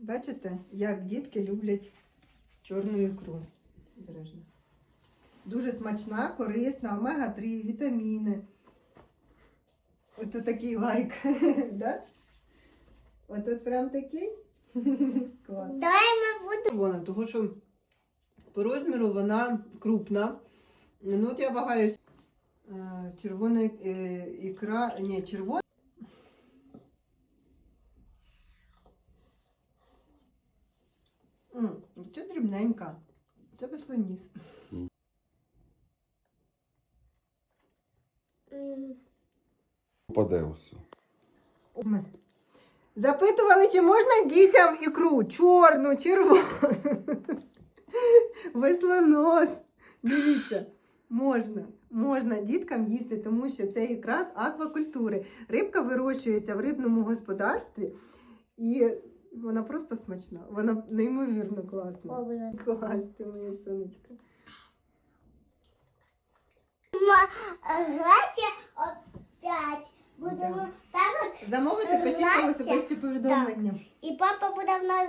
Бачите, як дітки люблять чорну ікру. Дуже смачна, корисна, омега-3, вітаміни. Ото такий лайк. да? От прям такий. Клас. Давай ми будемо. Червона, тому що по розміру вона крупна. Ну, от я вагаюсь. Е, Червона е, ікра. Ні, червона. Це дрібненька. Це веслоніс. Попаде усе. Запитували, чи можна дітям ікру чорну, червону. Веслонос. Дивіться, можна. Можна діткам їсти, тому що це якраз аквакультури. Рибка вирощується в рибному господарстві і вона просто смачна. Вона неймовірно класна. Добре. Клас, ти моє сонечко. Ма- Грати опять. Будемо так от. Замовити, пишіть нам особисті повідомлення. І папа буде в нас